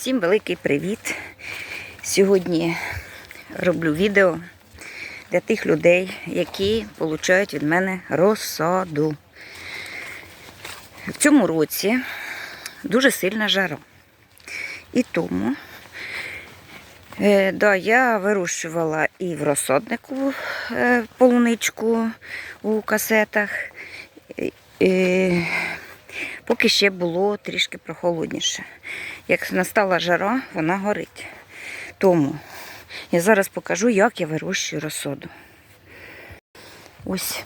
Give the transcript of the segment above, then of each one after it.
Всім великий привіт! Сьогодні роблю відео для тих людей, які отримують від мене розсаду. В цьому році дуже сильна жара. І тому е, да, я вирощувала і в розсаднику е, полуничку у касетах. Е, поки ще було трішки прохолодніше. Як настала жара, вона горить. Тому я зараз покажу, як я вирощую розсаду. Ось.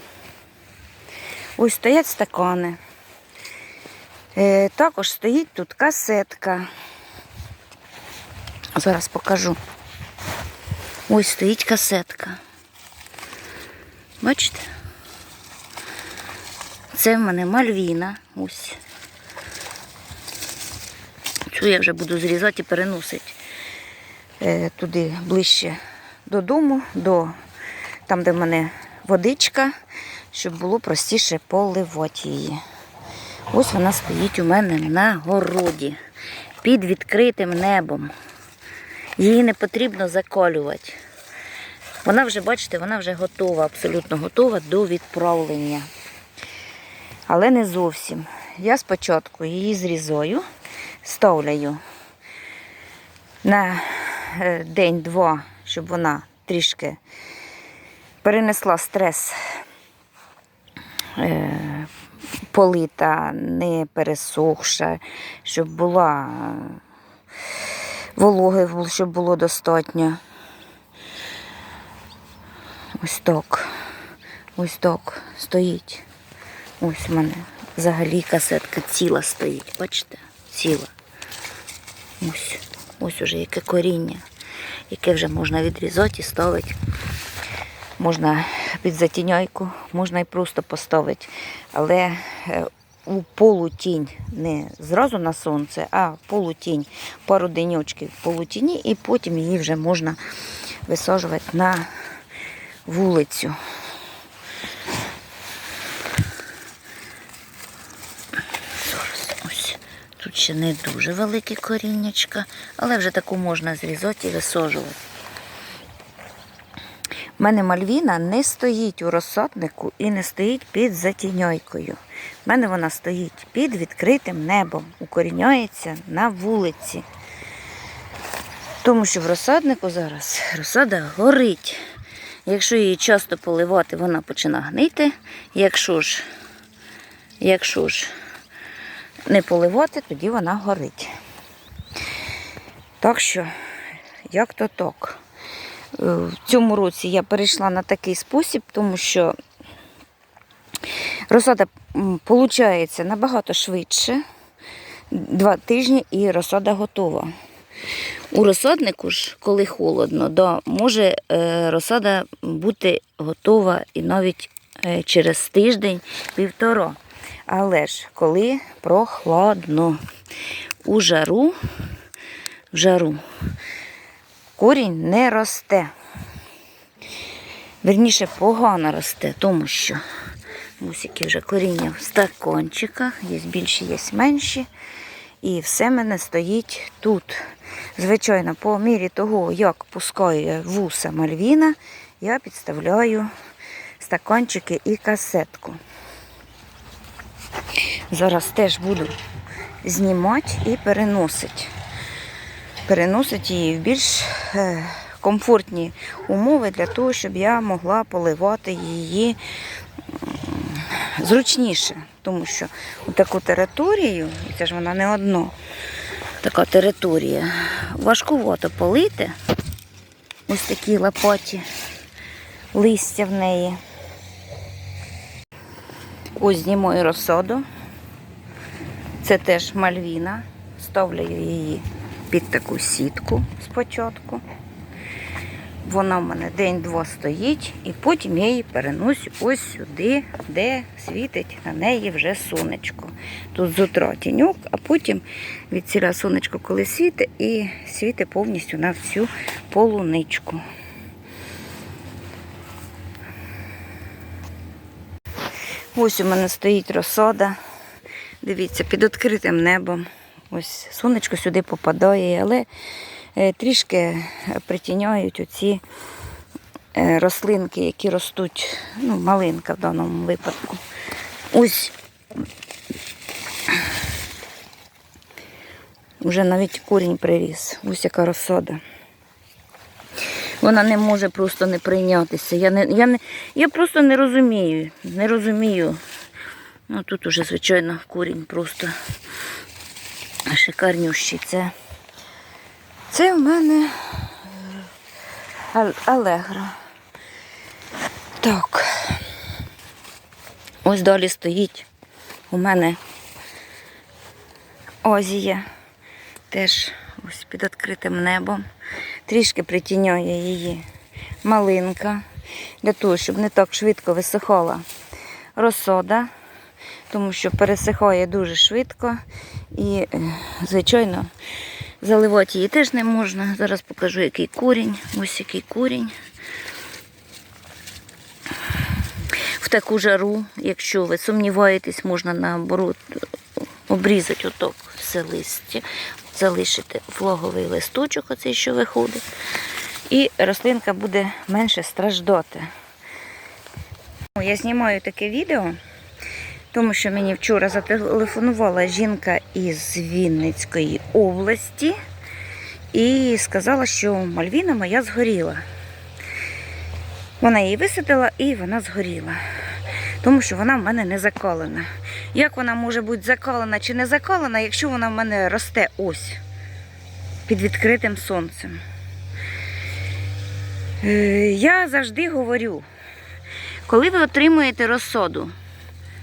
Ось стоять стакани. Е, також стоїть тут касетка. Зараз покажу. Ось стоїть касетка. Бачите? Це в мене мальвіна. Ось. Цю я вже буду зрізати і переносити е, туди ближче додому, до там, де в мене водичка, щоб було простіше поливати її. Ось вона стоїть у мене на городі під відкритим небом. Її не потрібно заколювати. Вона вже, бачите, вона вже готова, абсолютно готова до відправлення. Але не зовсім. Я спочатку її зрізаю, ставляю на е, день-два, щоб вона трішки перенесла стрес е, полита, не пересохша, щоб була е, вологи, щоб було достатньо. Ось так. Ось так стоїть. Ось у мене взагалі касетка ціла стоїть. Бачите? Ціла. Ось. Ось уже яке коріння, яке вже можна відрізати і ставити. Можна під затіняйку, можна і просто поставити. Але е, у полутінь не зразу на сонце, а полутінь, пару деньочків в полутіні, і потім її вже можна висаджувати на вулицю. Зараз ось. Тут ще не дуже велике коріннячка, але вже таку можна зрізати і висаджувати. У мене мальвіна не стоїть у розсаднику і не стоїть під затіньойкою. У мене вона стоїть під відкритим небом, укоріняється на вулиці. Тому що в розсаднику зараз розсада горить. Якщо її часто поливати, вона починає гнити. Якщо ж, якщо ж не поливати, тоді вона горить. Так що, як то так. Е, В цьому році я перейшла на такий спосіб, тому що розсада виходить набагато швидше. Два тижні і розсада готова. У розсаднику ж, коли холодно, да, може е, розсада бути готова і навіть е, через тиждень-півтора. Але ж коли прохладно, у жару, в жару корінь не росте. Верніше погано росте, тому що які вже коріння в стакончиках, є більші, є менші. І все мене стоїть тут. Звичайно, по мірі того, як пускає вуса мальвіна, я підставляю стаканчики і касетку. Зараз теж буду знімати і переносити. Переносити її в більш е, комфортні умови для того, щоб я могла поливати її зручніше. Тому що таку територію, і це ж вона не одна, така територія, важкувато полити. Ось такі лопаті листя в неї. Ось знімаю розсаду. Це теж мальвіна. Ставлю її під таку сітку спочатку. Вона в мене день-два стоїть, і потім я її переносю ось сюди, де світить на неї вже сонечко. Тут з утра тіньок, а потім від ціля сонечко коли світить, і світить повністю на всю полуничку. Ось у мене стоїть розсада. Дивіться, під відкритим небом. Ось сонечко сюди попадає, але е, трішки притіняють оці е, рослинки, які ростуть, ну, малинка в даному випадку. Ось Уже навіть корінь приріс. Ось яка розсада. Вона не може просто не прийнятися. Я, не, я, не, я просто не розумію. Не розумію. Ну тут уже, звичайно, корінь просто шикарнющий. Це, це в мене алегра. Так. Ось далі стоїть у мене Озія. Теж ось під відкритим небом. Трішки притіняє її малинка. Для того, щоб не так швидко висихала розсода, тому що пересихає дуже швидко. І, е, звичайно, заливати її теж не можна. Зараз покажу, який корінь. Ось який корінь. В таку жару, якщо ви сумніваєтесь, можна наоборот обрізати оток все листя, залишити флоговий листочок, оцей, що виходить, і рослинка буде менше страждати. Я знімаю таке відео, тому що мені вчора зателефонувала жінка із Вінницької області і сказала, що Мальвіна моя згоріла. Вона її висадила і вона згоріла. Тому що вона в мене не закалена. Як вона може бути закалена чи не закалена, якщо вона в мене росте ось під відкритим сонцем? Е, Я завжди говорю, коли ви отримуєте розсоду,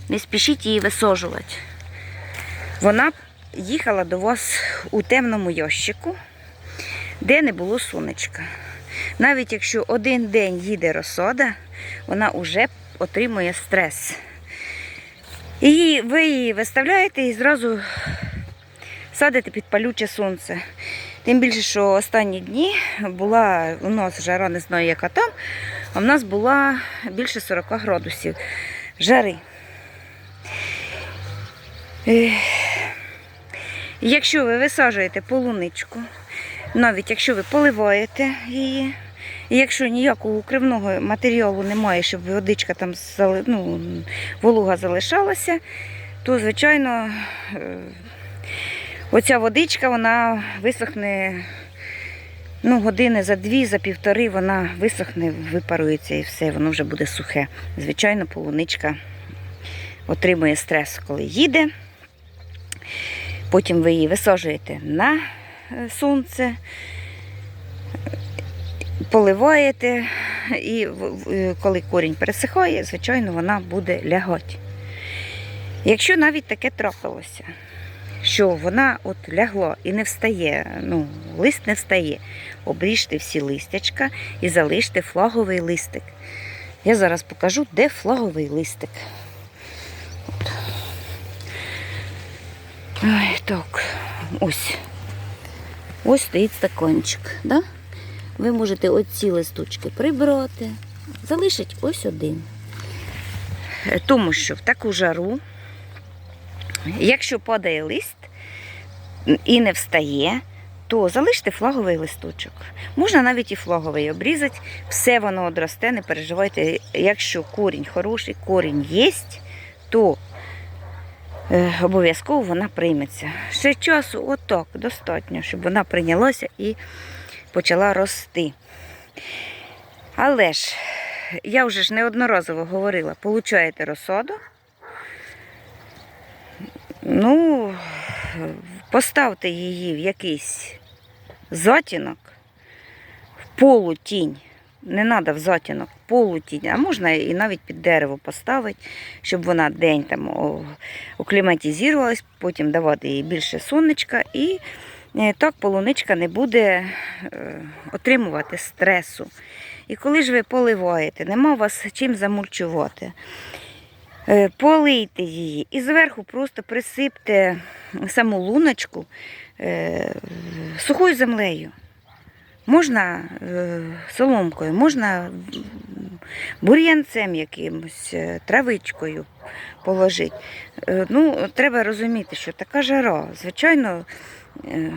не спішіть її висаджувати. Вона їхала до вас у темному ящику, де не було сонечка. Навіть якщо один день їде розсода, вона вже отримує стрес. І ви її виставляєте і зразу садите під палюче сонце. Тим більше, що останні дні була у нас жара, не знаю, яка там, а в нас була більше 40 градусів жари. Якщо ви висаджуєте полуничку, навіть якщо ви поливаєте її, і якщо ніякого укривного матеріалу немає, щоб водичка там ну, волуга залишалася, то, звичайно, е, оця водичка вона висохне ну, години за дві, за півтори вона висохне, випарується і все, воно вже буде сухе. Звичайно, полуничка отримує стрес, коли їде. Потім ви її висаджуєте на е, сонце, поливаєте, і коли корінь пересихає, звичайно, вона буде лягати. Якщо навіть таке трапилося, що вона от лягла і не встає, ну, лист не встає, обріжте всі листячка і залиште флаговий листик. Я зараз покажу, де флаговий листик. Ой, так, ось. Ось стоїть стаканчик. Да? Ви можете оці листочки прибрати, залишить ось один. Тому що в таку жару, якщо падає лист і не встає, то залиште флаговий листочок. Можна навіть і флаговий обрізати, все воно одросте, не переживайте. Якщо корінь хороший, корінь є, то е, обов'язково вона прийметься. Ще часу отак достатньо, щоб вона прийнялася і почала рости. Але ж, я вже ж неодноразово говорила, получаєте розсаду. Ну, поставте її в якийсь затінок, в полутінь. Не треба в затінок, полутінь, а можна і навіть під дерево поставити, щоб вона день там о- окліматизувалась, потім давати їй більше сонечка і так полуничка не буде е, отримувати стресу. І коли ж ви поливаєте, нема у вас чим замульчувати. Е, Полийте її і зверху просто присипте саму луночку е, сухою землею. Можна соломкою, можна бур'янцем якимось, травичкою. положити. Ну, треба розуміти, що така жара, звичайно, е,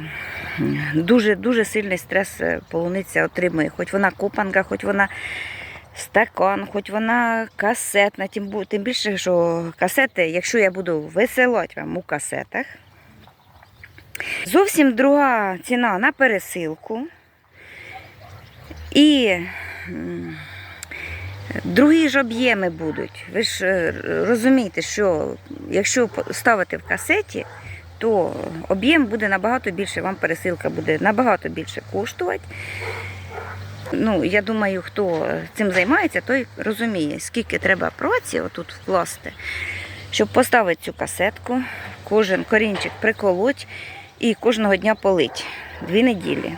дуже, дуже сильний стрес е, полуниця отримує. Хоч вона копанка, хоч вона стакан, хоч вона касетна, тим, тим більше, що касети, якщо я буду висилати вам у касетах, зовсім друга ціна на пересилку. І другі ж об'єми будуть. Ви ж е, розумієте, що якщо ставити в касеті, то об'єм буде набагато більше, вам пересилка буде набагато більше коштувати. Ну, я думаю, хто цим займається, той розуміє, скільки треба праці отут вкласти, щоб поставити цю касетку, кожен корінчик приколоть і кожного дня полить. Дві неділі.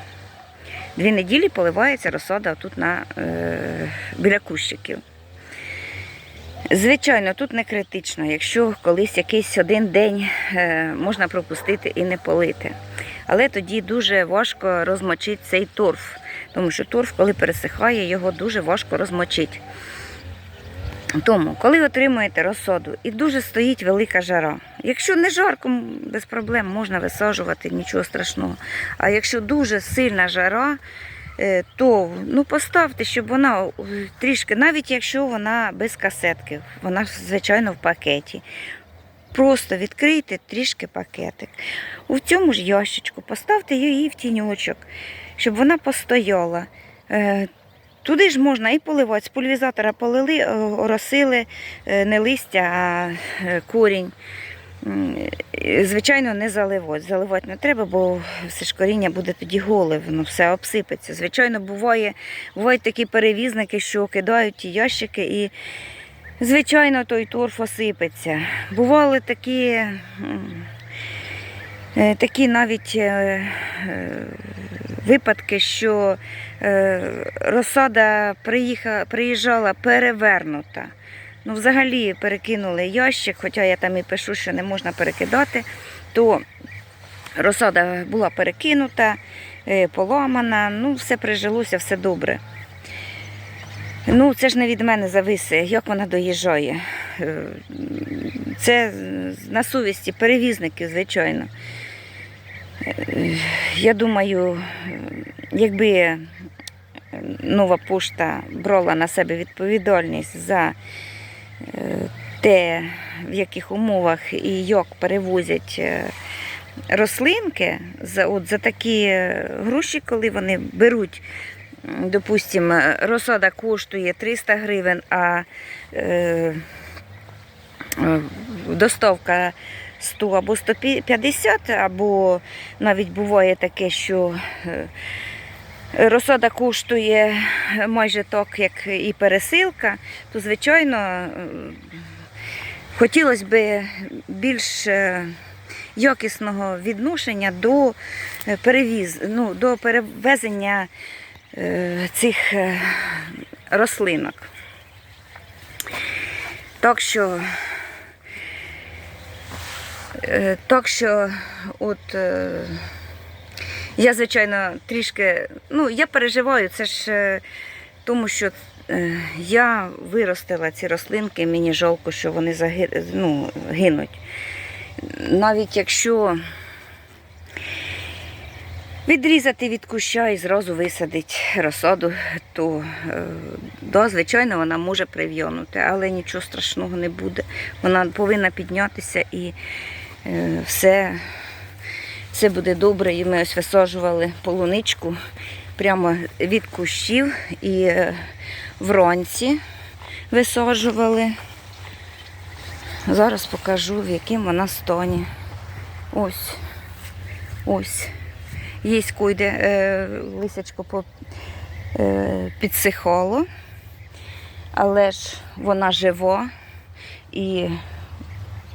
Дві неділі поливається розсада тут на, е, біля кущиків. Звичайно, тут не критично, якщо колись якийсь один день е, можна пропустити і не полити. Але тоді дуже важко розмочити цей торф, тому що торф, коли пересихає, його дуже важко розмочити. Тому, коли отримуєте розсаду і дуже стоїть велика жара, якщо не жарко, без проблем можна висаджувати, нічого страшного. А якщо дуже сильна жара, то ну, поставте, щоб вона е, трішки, навіть якщо вона без касетки, вона звичайно в пакеті. Просто відкрийте трішки пакетик. У цьому ж ящичку поставте її в тіньочок, щоб вона постояла. Е, Туди ж можна і поливати. З пульвізатора полили, е, оросили е, не листя, а е, корінь. Звичайно, не заливати. Заливати не треба, бо все ж коріння буде тоді голе, воно все обсипеться. Звичайно, буває, бувають такі перевізники, що кидають ті ящики і, звичайно, той торф осипеться. Бували такі, е, такі навіть е, е, випадки, що розсада приїхала, приїжджала перевернута. Ну, взагалі перекинули ящик, хоча я там і пишу, що не можна перекидати, то розсада була перекинута, е, поламана, ну, все прижилося, все добре. Ну, це ж не від мене зависить, як вона доїжджає. Е, Це на совісті перевізників, звичайно. Е, Я думаю, якби нова пошта брала на себе відповідальність за те, в яких умовах і як перевозять е, рослинки, за, от, за такі е, гроші, коли вони беруть, допустимо, розсада коштує 300 гривень, а е, е, доставка 100 або 150, або навіть буває таке, що е, розсада коштує майже так, як і пересилка, то, звичайно, хотілося б більш е, якісного відношення до перевіз, ну, до перевезення е, цих е, рослинок. Так що Так що, от я, звичайно, трішки, ну, я переживаю, це ж е, тому, що е, я виростила ці рослинки, мені жалко, що вони заги, ну, гинуть. Навіть якщо відрізати від куща і зразу висадити розсаду, то е, да, звичайно, вона може прив'янути, але нічого страшного не буде. Вона повинна піднятися і все, все буде добре. І ми ось висаджували полуничку прямо від кущів і е, вранці висаджували. Зараз покажу, в яким вона стані. Ось. Ось. Є койде е, лисячко по, е, підсихало, але ж вона жива і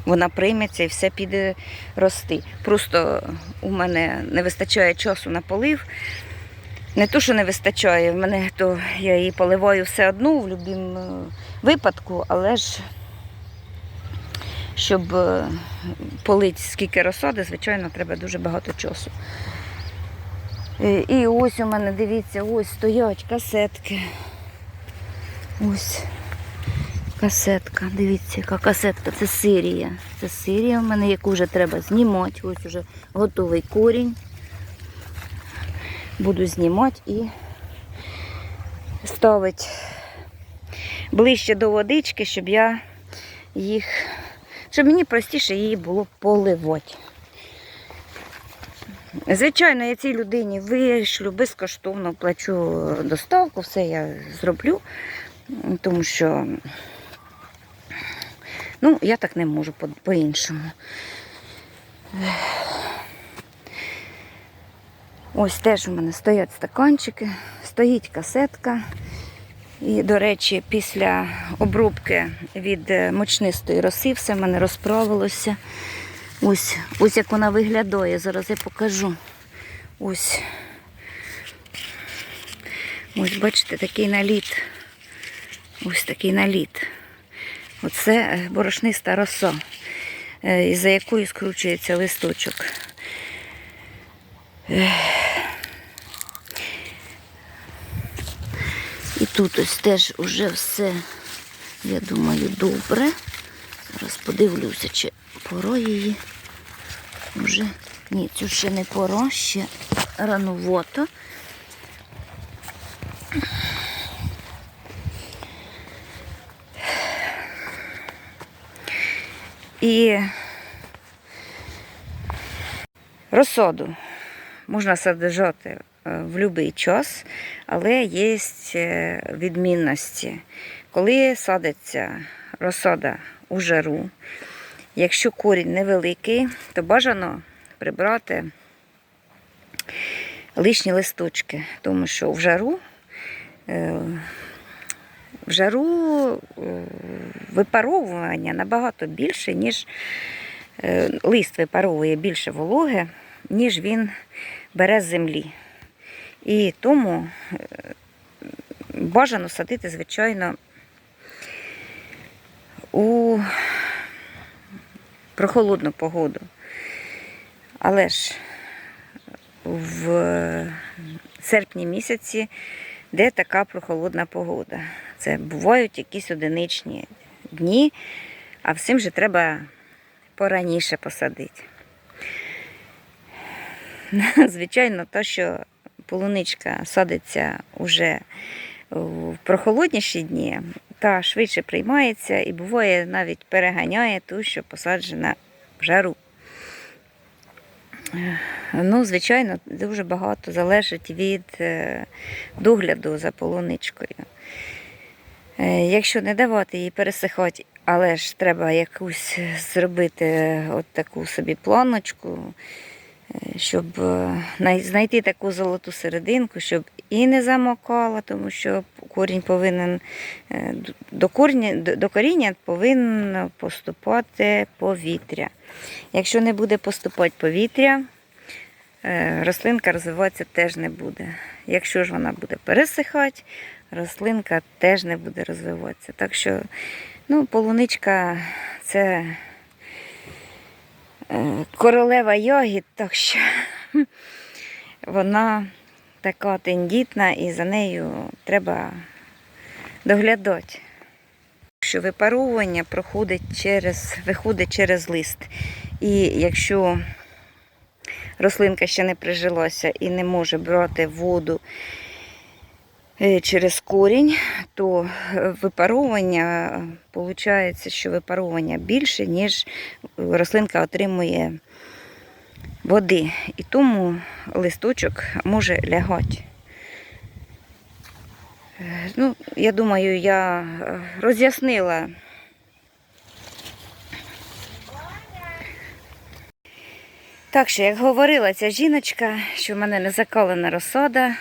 вона прийметься і все піде рости. Просто у мене не вистачає часу на полив. Не то, що не вистачає, в мене то я її поливаю все одно в будь-якому випадку, але ж щоб е, полити скільки розсади, звичайно, треба дуже багато часу. Е, І ось у мене, дивіться, ось стоять касетки. Ось Касетка, дивіться, яка касетка. Це Сирія. Це Сирія в мене, яку вже треба знімати. Ось уже готовий корінь. Буду знімати і ставити ближче до водички, щоб я їх, щоб мені простіше її було поливати. Звичайно, я цій людині вишлю безкоштовно плачу доставку, все я зроблю, тому що ну, я так не можу по- по-іншому. Ось теж у мене стоять стаканчики, стоїть касетка. І, до речі, після обробки від е, мучнистої роси все в мене розправилося. Ось, ось як вона виглядає. Зараз я покажу. Ось. Ось, бачите, такий наліт. Ось такий наліт. Оце е, борошниста роса, е, із-за якої скручується листочок. І тут ось теж уже все, я думаю, добре. Зараз подивлюся, чи пора її вже. Ні, цю ще не пора, ще рановато. І розсаду можна саджати е, в будь-який час, але є е, відмінності. Коли садиться розсада у жару, якщо корінь невеликий, то бажано прибрати лишні листочки, тому що в жару, е, в жару е, випаровування набагато більше, ніж е, лист випаровує більше вологи, ніж він бере з землі. І тому е, бажано садити, звичайно, у прохолодну погоду. Але ж в серпні місяці, де така прохолодна погода. Це бувають якісь одиничні дні, а всім же треба пораніше посадити. Звичайно, те, що полуничка садиться уже в прохолодніші дні, та швидше приймається і буває навіть переганяє ту, що посаджена в жару. Ну, звичайно, дуже багато залежить від е, догляду за полуничкою. Е, Якщо не давати їй пересихати, але ж треба якусь зробити от таку собі планочку, е, щоб е, знайти таку золоту серединку, щоб і не замокала, тому що корінь повинен до коріння, до коріння повинно поступати повітря. Якщо не буде поступати повітря, рослинка розвиватися теж не буде. Якщо ж вона буде пересихати, рослинка теж не буде розвиватися. Так що ну, полуничка це е, королева ягід, так що вона така тендітна і за нею треба доглядати. Що випаровування проходить через, виходить через лист. І якщо рослинка ще не прижилася і не може брати воду через корінь, то е, випаровування, виходить, що випаровування більше, ніж рослинка отримує води. І тому листочок може лягати. Е, Ну, я думаю, я е, роз'яснила. Так що, як говорила ця жіночка, що в мене не закалена розсада,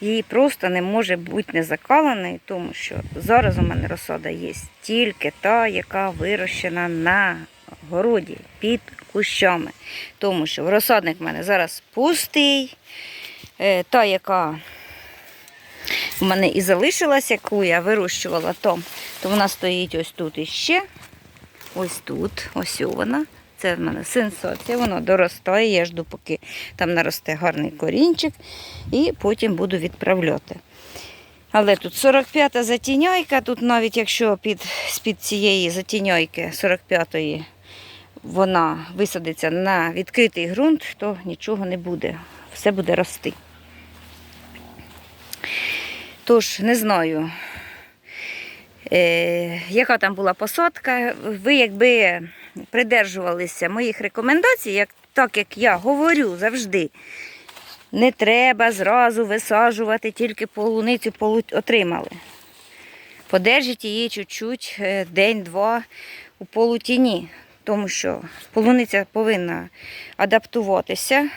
їй просто не може бути не закаленою, тому що зараз у мене розсада є тільки та, яка вирощена на городі під кущами. Тому що розсадник в мене зараз пустий, Е, та, яка в мене і залишилась, яку я вирощувала то, то вона стоїть ось тут іще. Ось тут, ось вона. Це в мене сенсація, воно доростає, я жду, поки там наросте гарний корінчик, і потім буду відправляти. Але тут 45-та затіняйка, тут навіть якщо під, з-під цієї затіняйки 45-ї вона висадиться на відкритий ґрунт, то нічого не буде. Все буде рости. Тож, не знаю, е, яка там була посадка. Ви якби придержувалися моїх рекомендацій, як, так як я говорю завжди, не треба зразу висаджувати, тільки полуницю полу... отримали. Подержіть її чуть-чуть е, день-два у полутіні, тому що полуниця повинна адаптуватися.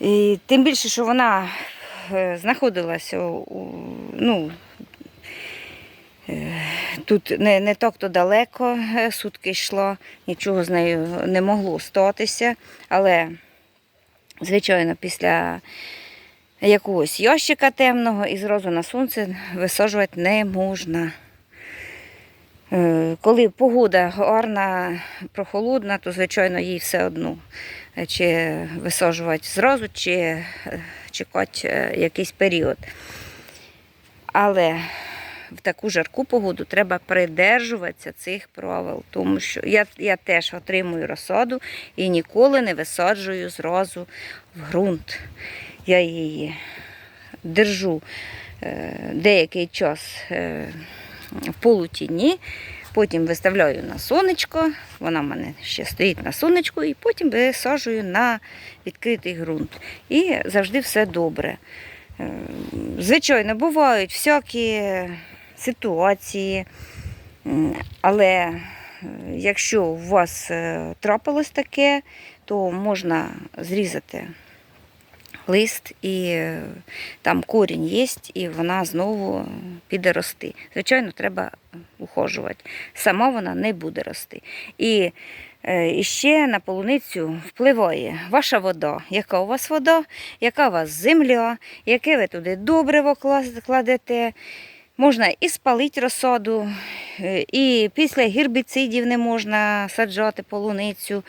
І тим більше, що вона е, знаходилася у, ну, тут не, не так то далеко, е, сутки йшло, нічого з нею не могло статися, але, звичайно, після якогось ящика темного і зразу на сонце висаджувати не можна. Е, Коли погода гарна, прохолодна, то, звичайно, їй все одно. е, Чи висаджувати зразу, чи е, чекати е, якийсь період. Але в таку жарку погоду треба придержуватися цих правил, тому що я, я теж отримую розсаду і ніколи не висаджую зразу в ґрунт. Я її держу е, деякий час е, в полутіні, потім виставляю на сонечко, вона в мене ще стоїть на сонечку, і потім висаджую на відкритий ґрунт. І завжди все добре. Е, Звичайно, бувають всякі ситуації, але е, якщо у вас е, трапилось таке, то можна зрізати лист, і е, там корінь є, і вона знову піде рости. Звичайно, треба ухожувати. Сама вона не буде рости. І і ще на полуницю впливає ваша вода. Яка у вас вода, яка у вас земля, яке ви туди добриво кладете. Можна і спалити розсаду, е, і після гербіцидів не можна саджати полуницю.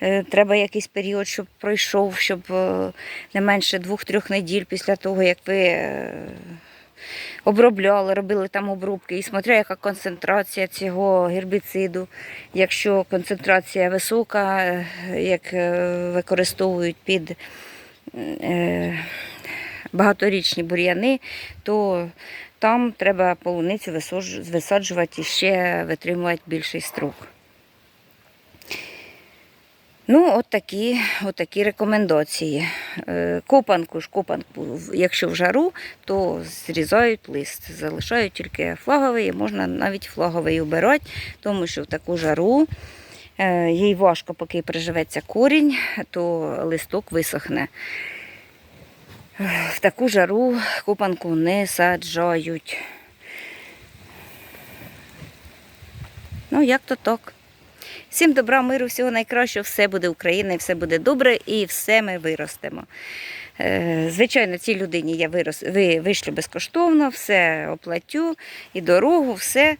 Е, Треба якийсь період, щоб пройшов, щоб е, не менше двох-трьох неділь після того, як ви обробляли, робили там обробки. І смотря, яка концентрація цього гербіциду. Якщо концентрація висока, як використовують під багаторічні бур'яни, то там треба полуницю висаджувати і ще витримувати більший строк. Ну, от такі, от такі рекомендації. Е, Копанку ж копанку, якщо в жару, то зрізають лист, залишають тільки флаговий, можна навіть флаговий обирати, тому що в таку жару е, їй важко, поки приживеться корінь, то листок висохне. В таку жару копанку не саджають. Ну, як то так. Всім добра, миру, всього найкращого, все буде Україна, і все буде добре, і все ми виростемо. Е, Звичайно, цій людині я вирос, ви, вишлю безкоштовно, все оплатю, і дорогу, все.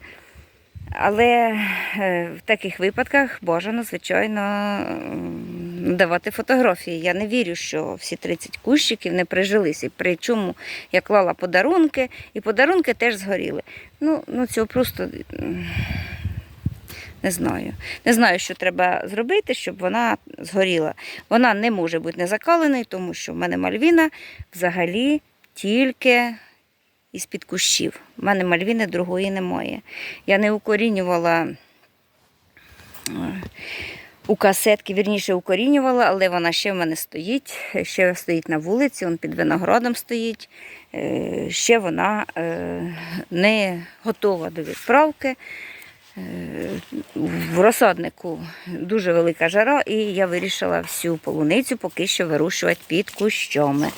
Але е, в таких випадках бажано, звичайно, давати фотографії. Я не вірю, що всі 30 кущиків не прижилися. Причому я клала подарунки, і подарунки теж згоріли. Ну, ну цього просто не знаю. Не знаю, що треба зробити, щоб вона згоріла. Вона не може бути не закаленою, тому що в мене мальвіна взагалі тільки із-під кущів. У мене мальвіни другої немає. Я не укорінювала е, у касетки, вірніше укорінювала, але вона ще в мене стоїть, ще стоїть на вулиці, он під виноградом стоїть. Е, Ще вона е, не готова до відправки. Е, В розсаднику дуже велика жара, і я вирішила всю полуницю поки що вирощувати під кущами.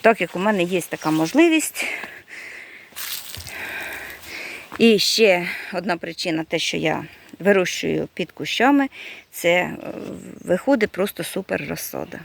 Так як у мене є така можливість. І ще одна причина, те, що я вирощую під кущами, це е, виходить просто супер розсада.